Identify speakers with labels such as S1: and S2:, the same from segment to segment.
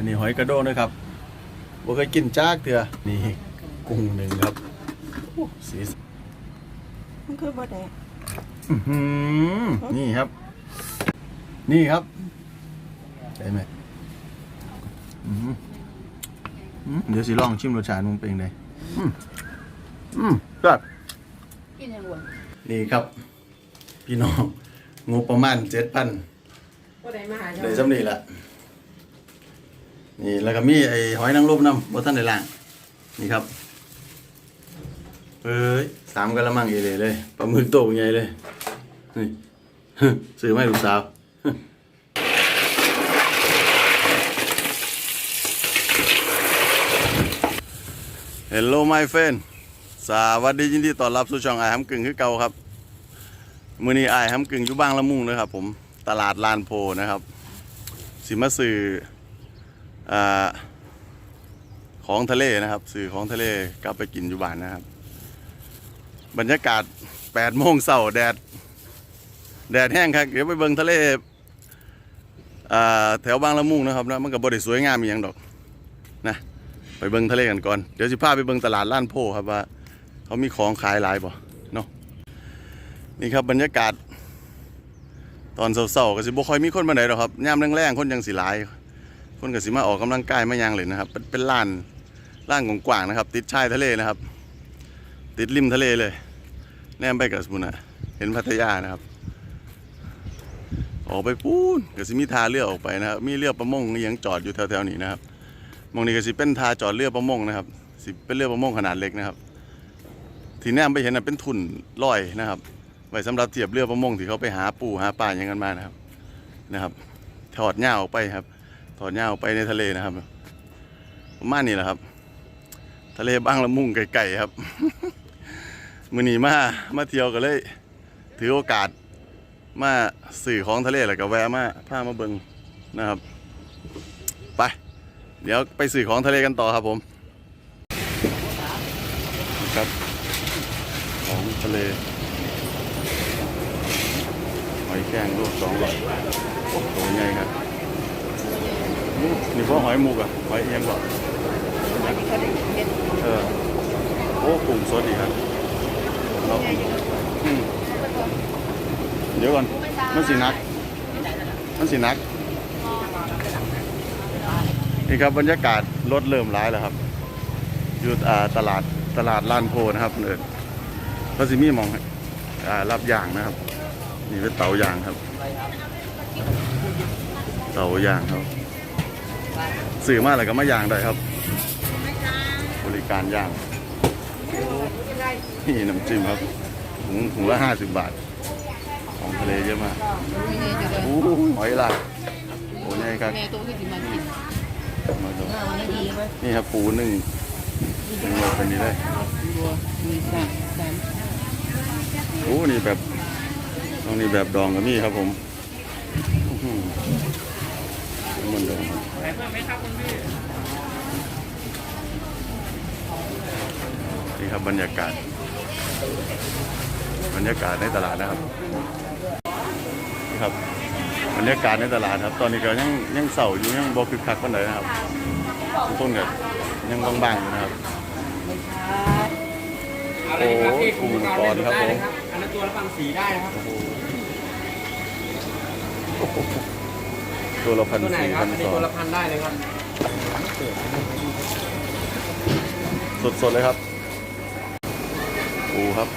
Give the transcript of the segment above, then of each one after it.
S1: อันนี้หอยกระโดงนะครับบ่เคยกินจากเถื่อนี่กุ้งหนึ่งครับโอ้สีส
S2: มันคือบ่แดง
S1: อื้อหือนี่ครับ นี่ครับได้ไหมอื้อหืออื้อเดี๋ยวสิลองชิมรสชาติมันเป็นไงอืมอืมครับ
S3: กินยังวน
S1: นี่ครับ พี่น้องงบประมาณเจ็ดพัน
S3: ก็ได้มาหาเจ้า
S1: เลยสำนีละ นี่แล้วก็มีไอ้หอยนางรมน้ำบนท่านในล่าง นี่ครับเอ้ยสามกะละมังอีเลยเลยปลาหมึกโตใหญ่เลยนี่ซื้อไมาให้ลูกสาว Hello my friend สวัสดียินดีต้อนรับสู่ช่องไอ้ฮัมกึ่งคือเก่าครับมื้อนี้ไอ้ฮัมกึ่งอยู่บางละมุงนะครับผมตลาดลานโพนะครับ สิมาสื่อ อของทะเลนะครับ สื่อของทะเลกลับไปกินอยู่บ้านนะครับ บรรยากาศ8โมงเช้าแดด แดดแห้งครับ เดี๋ยวไปเบิ่งทะเลแถวบางละมุงนะครับนะมันก็บ่ได้สวยงามอย่างดอกนะไปเบิ่งทะเลกันก่อน เดี๋ยวสิพาไปเบิ่งตลาดล้านโพครับว่า เขามีของขายหลายบ่เนาะนี่ครับบรรยากาศ ตอนเช้าๆก็สิบ่ค่อยมีคนมาไหนหรอกครับยามแรงๆคนยังสิหลาย คนก็สิมาออกกำลังกายมายังเลยนะครับ เป็นเป็นลานลานกว้างๆนะครับ ติดชายทะเลนะครับ ติดริมทะเลเลย แนมไปกับสมุนะเห็นพัทยานะครับ ออกไปปูนก็สิมีท่าเรือออกไปนะครับ มีเรือประมงยังจอดอยู่แถวๆนี้นะครับมองนี้ก็สิเป็นท่าจอดเรือประมงนะครับ สิเป็นเรือประมงขนาดเล็กนะครับ ที่แนมไปเห็นนะเป็นทุนลอยนะครับไว้สำหรับเทียบเรือประมงที่เขาไปหาปูหาปลาอย่างกันมานะครับนะครับ ถอดหญ้าออกไปครับ ถอดหญ้าออกไปในทะเลนะครับประมาณนี้แหละครับ ทะเลบางละมุงไก่ๆครับมือนีมามาเที่ยวกันเลย ถือโอกาสมาสื่อของทะเลแล้วก็แวะมาพามาเบิงนะครับ ไป เดี๋ยวไปสื่อของทะเลกันต่อครับผม ครับ ของทะเลหอยแครงลูกสองร้อยโอ้ตัวใหญ่ครับ นี่นี่พวกหอยมุกอะหอยเอียงก่อน
S3: อันนี้เขาได้เห็ด
S1: เออโอ้กุ้งสดดีครับเราอืมเดี๋ยวก่อน มันสีนัก มันสีนัก นี่ครับบรรยากาศรถเริ่มร้ายแล้วครับ อยู่อ่าตลาดตลาดลานโพนะครับเอินก็สิมีหมองอ่ารับอย่างนะครับ นี่เป็นเตาย่างครับ เตาย่างครับ สื่อมาอะไรก็มาย่างได้ครับ บริการย่าง นี่น้ำจิ้มครับถุงถุงละห้าสิบบาท ของทะเลเยอะมาก
S3: มีเงินอยู่เลย
S1: โอ้โหหอยลายโอ้ยครับ
S3: แม่ตัวที่สิมากิน
S1: มาดู
S3: เออวันนี้ดีไหม
S1: นี่ครับปูหนึ่งหนึ่งโลเป็นนี้เลย
S3: บัวมีสามสาม
S1: โอ้นี่แบบตรงนี้แบบดองก็มีครับผม อื้อหือมันดองครับนี่ครับบรรยากาศ บรรยากาศในตลาดนะครับนี่ครับบรรยากาศในตลาดครับ ตอนนี้ก็ยังยังเสาอยู่ยังบ่คึกคักปานใดนะครับทุกคนก็ยังบางๆอยู่นะครับ
S4: เอาเลยครับพี่
S1: โอ้
S4: คุ
S1: โห
S4: ณ
S1: อุปก
S4: เอา
S1: รณ์
S4: เลย
S1: ครับ
S4: ได้
S1: ผม
S4: เลยครับอันนั้นตัวละพันสีได้นะครับ
S1: ตัวละพัน
S4: ตัวไหน
S1: สี่
S4: ครับ
S1: พัน
S4: อัน
S1: ส
S4: นี้
S1: อง
S4: ตัวละพันได้เลยครับ
S1: สดๆเลยครับปูครับ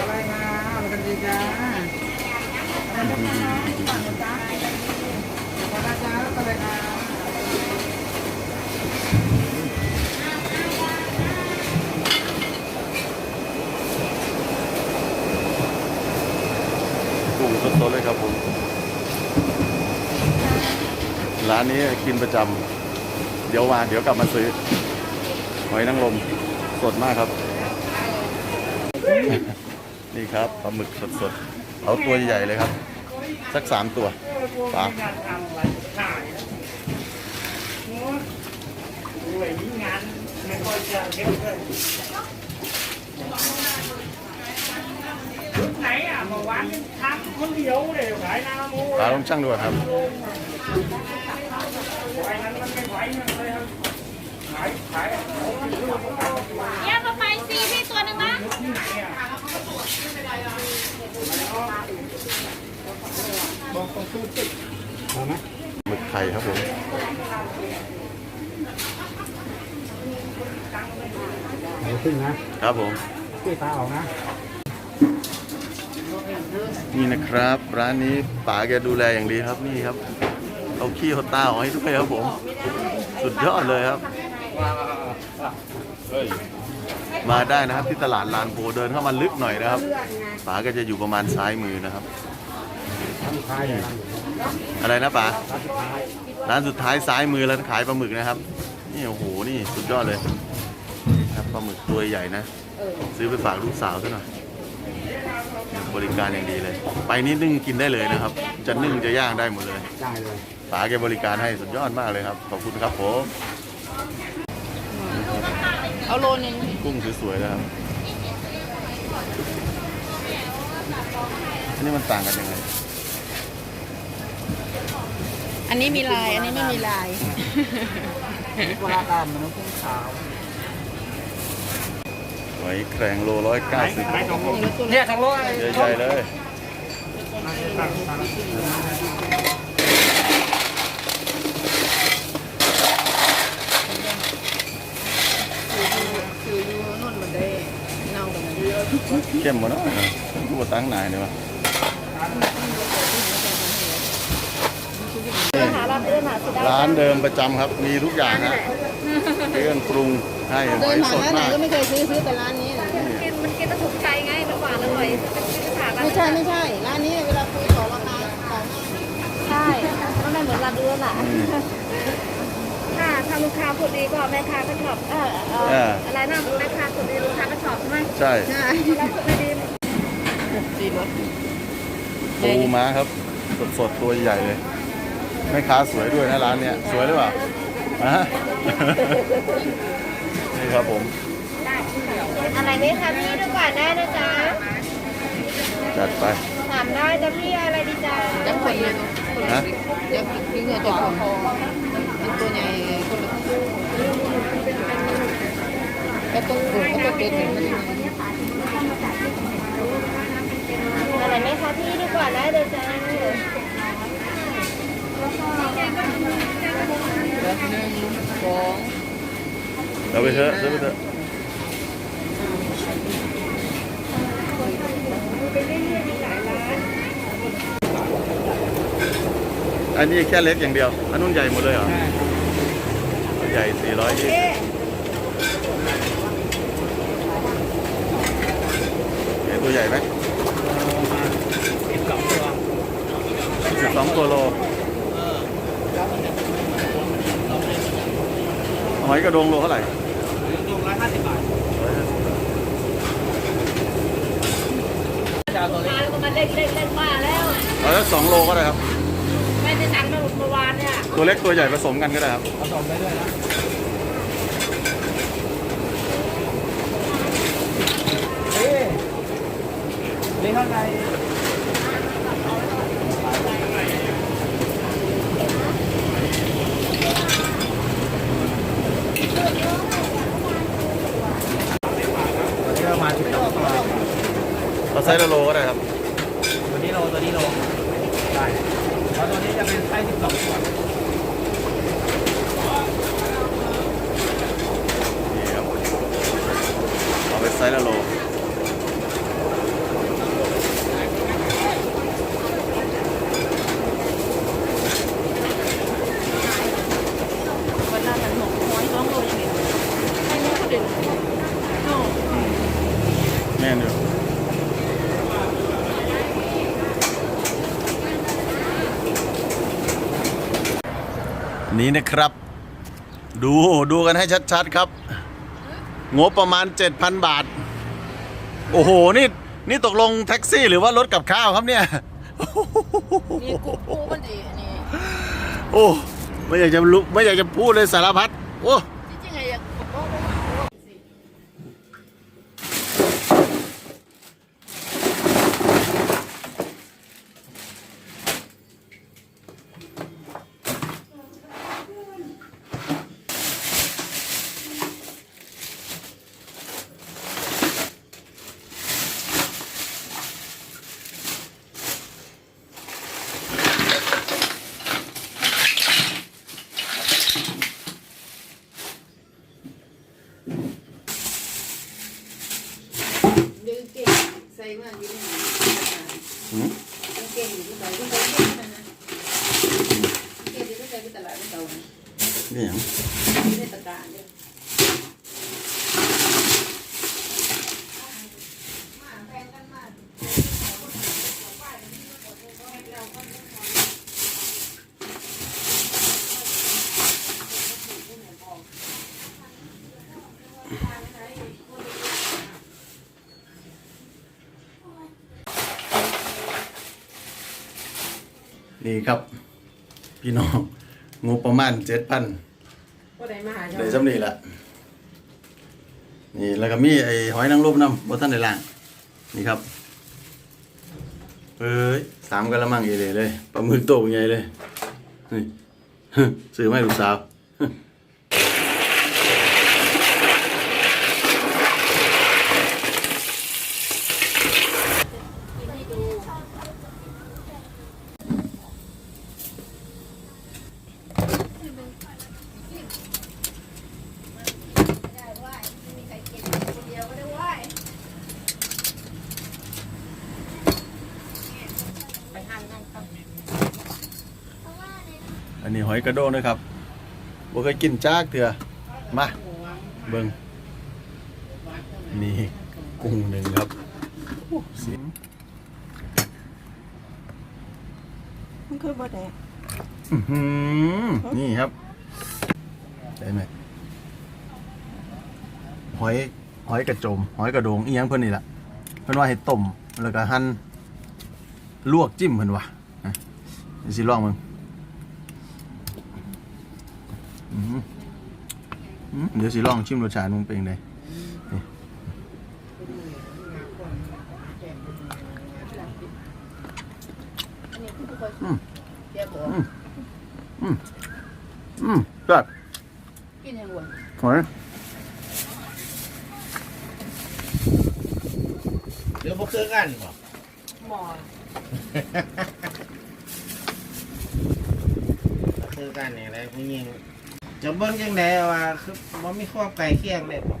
S3: อะไรมามันกันดีจ้าขอบคุณจ้าอะไรมา
S1: กุ้ง ร้านนี้กินประจำเดี๋ยววางเดี๋ยวกลับมาซื้อหอยนางรมสดมากครับ นี่ครับปลาหมึกสดๆเอาตัวใหญ่เลยครับ สักสามตัวปลาปลาต้องช่างด้วยครับ
S4: ไอ้นั้นมันไม่ไหวเลยครับขายขาย
S5: แยกมาไปซีพี่ตัวหนึ่งนะ
S1: หมึกไข่ครับผม
S3: เดี๋ยวขึ้นนะครับ
S1: ผม
S3: พี่ตาออกนะ
S1: นี่นะครับ ร้านนี้ป๋าแกดูแลอย่างดีครับนี่ครับ เอาขี้เอาตาออกให้ด้วยครับผม สุดยอดเลยครับ มาได้นะครับที่ตลาดลานโพเดินเข้ามาลึกหน่อยนะครับป๋าก็จะอยู่ประมาณซ้ายมือนะครับ อะไรนะป๋า
S3: ร้านสุดท้าย
S1: ซ้ายมือแล้วขายปลาหมึกนะครับ นี่โอ้โหนี่สุดยอดเลยครับปลาหมึกตัวใหญ่นะ ซื้อไปฝากลูกสาวซะหน่อยบริการอย่างดีเลย ไปนี่นึ่งกินได้เลยนะครับ จะนึ่งจะย่างได้หมดเลย
S3: ได้เลยา
S1: แกบริการให้สุดยอดมากเลยครับ ขอบคุณครับผม
S2: เอาโลนึง
S1: กุ้งสวยๆนะครับ อันนี้มันต่างกันยังไง
S2: อันนี้มีลาย อันนี้ไม่มีลาย
S3: ปลาดำมันต้องขาว
S1: หอยแครงโลร้อยเก้าสิบ
S4: ขายสองโลเนี่ยสองโล
S1: ใหญ่ๆเลย
S2: คืออยู่นู่นมันได้เน่ากันนะ
S1: เข้มหมดแล้วกูว่าตั้งนายเนี่ยวะ
S5: หารับเดินหาสิได้
S1: ร้านเดิมประจำครับ มีทุกอย่างฮะเครื่องปรุงให้ห
S2: เดิ
S1: อนย
S2: ผ่า
S1: ส
S2: น
S1: ด
S2: ร้านไหน
S1: มาก
S2: ก็ไม่เคยซื้อซื้อแต่ร้านนี้นะ
S5: กินมันกินแล้วถูกใจไงมันหวานอร่อยเป็นถาม
S2: ไม่ใช่ไม่ใช่ร้านนี้เวลาคุยต่อราคาต่อ
S5: ใช่มันไม่เหมือนร้านเดือนอะ ค่ะถ้าลูกค้าพูดดีก็แม่ค้าก็ชอบเออเอออะไรนะแม่ค้าพูดดีลูกค้าก็ชอบใช่ไหม
S1: ใช่
S2: ใช่
S5: เราพูดไม่ดี
S2: สี่รถ
S1: ปูม้าครับสดๆตัวใหญ่เลยแม่ค้าสวยด้วยนะร้านเนี้ยสวยหรือเปล่าฮะนี่ครับผม
S5: อะไรนี่คะพี่ดูก่อนได้นะจ๊ะ
S1: จัดไป
S5: ถามได้จ้ะพี่อะไรดีจ๊ะ
S2: จังคนเลย
S1: นะ
S2: จะพี่เงินจะของมัน ตัวใหญ่คนละก็ต้องปลูกก็ต้องเป็นอย่างนี้
S5: อะไรไหมคะพี่ดูก่อนได้เลยจ้ะ
S2: แล้วหนึ่งสอง
S1: เราไปเถอะซื้อไปเถอะอันนี้แค่เล็กอย่างเดียว อันนู้นใหญ่หมดเลยเหรอ ใหญ่400ยี่เห็นตัวใหญ่ไหมสิบสองตัวโลหอยกระดงโลเท่าไหร่
S4: ร้อยห้าสิบบาท
S5: มาแล้วก็มาเล่นเล่นเล่นมาแล้ว
S1: เอาสักสองโลก็ได้ครับ
S5: ไม่ได้สั่งมาเมื่อวานเนี่ย
S1: ตัวเล็กตัวใหญ่ผสมกันก็ได้ครับ
S3: ผสมได้ด้วยนะเอ๊ะ นี่เท่าไหร่วันนี้เรามาสิบสองตัว
S1: เอาไซส์ละโลก็ได้ครับ
S3: ตัวนี้โลตัวนี้โลได้แล้วตัวนี้จะเป็นไส้สิบสองตัว
S1: นี่ครับ เอาไปไซส์ละโล
S2: วันละพันหกร้อยสองโลยังไงให้แม่เขาเด็ดโน่
S1: แม่นอยู่ นี่นะครับ ดูดูกันให้ชัดๆครับ งบประมาณ 7,000 บาท โอ้โห นี่นี่ตกลงแท็กซี่หรือว่ารถกับข้าวครับเนี่ย
S2: นี่กูกูมันดีอันนี้
S1: โอ้ ไม่อยากจะลุกไม่อยากจะพูดเลยสารพัดโอ้
S2: จริงๆไงอยากบอกว่า เมื่อกี้
S1: หืม
S2: เก่งอยู่ที่ไห นก็เก่งนะเก่งอยู่ที่ไหนที่ตลาดไม่เก่า
S1: นี่หยัง
S2: ไม่ได้ตะการเนี่ย
S1: นี่ครับ พี่น้องงบประมาณเจ็ดพัน
S2: ก็ได้มาหา
S1: ได้สำนีละนี่แล้วก็มีไอ้หอยนางรมน้ำบนท่านในล่าง นี่ครับเอ้ยสามกะละมังเอเลยเลยปลาหมึกโตใหญ่เลยนี่ซื้อมาให้ลูกสาว
S2: ไปห้างนั่งครับ
S1: อันนี้หอยกระโดงนะครับบ่เคยกินจากเถื่อมาเบิ่งนี่กุ้งหนึ่งครับโอ้เสียง
S6: มันคือบ่แดง
S1: อื้อหือนี่ครับได้ไหมหอยหอยกระโจมหอยกระโดงอีหยังเพิ่นนี่ล่ะเพิ่นว่าให้ต้มแล้วก็หั่น ลวกจิ้มเพิ่นว่านะเดี๋ยวสิลองมึงเดี๋ยวสิลองชิมรสชาติมึงเป็นจังไดนี่
S2: อันนี้คือทุกคน
S1: อืม
S2: อก
S1: อืมแซ่บ
S2: กินให้หวน
S1: หอย
S4: เดี๋ยวพวกคือกันบ่
S2: หมอ
S4: คือกันอย่างไรผู้หญิงจะเบิ้งยังไงว่าคือมันไมีความไกลเคียงเลยบ่